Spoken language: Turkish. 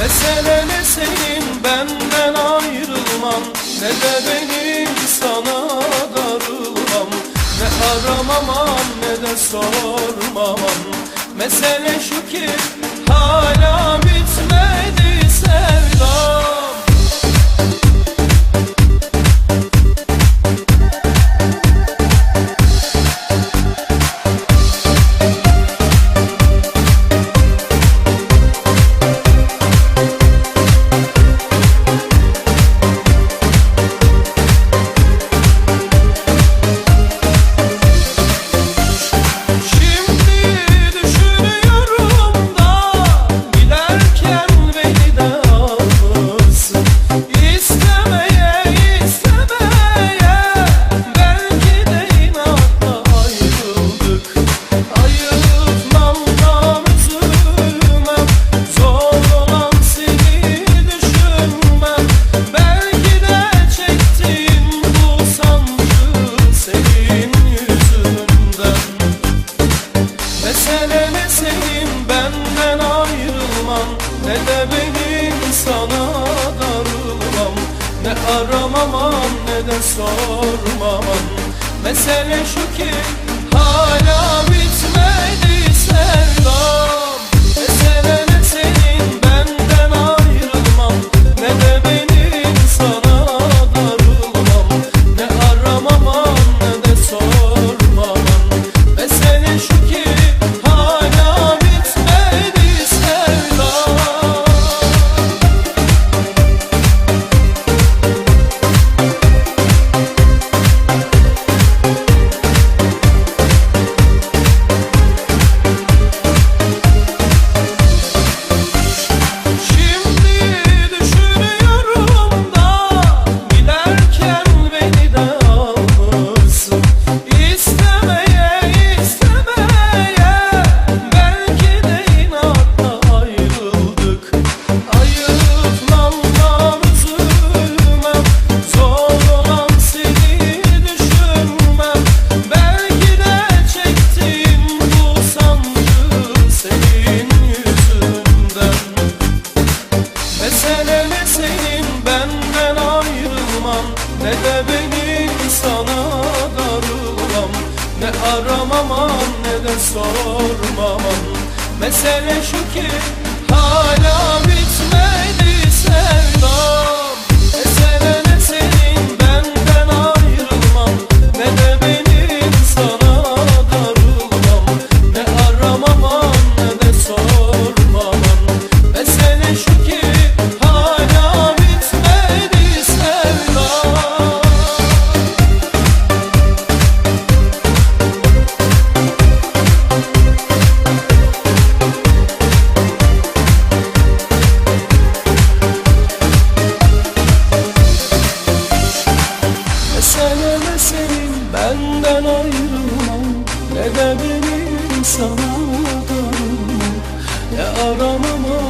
Mesele ne senin? Benden ayrılman. Ne de benim sana darılmam. Ne aramamam ne de sormamam Mesele şu ki hala bitmedi de sormamam Mesele şu ki hala bitmedi sevdam. Mesele ne senin benden ayrılmam. Ne de benim sana darılmam. Ne aramamam Ne de benim sana darılmam Ne aramamam ne de sormamam Mesele şu ki hala bitmedi sevdam ne senin benden ayrılman Ne de benim sana darılmam Ne aramamam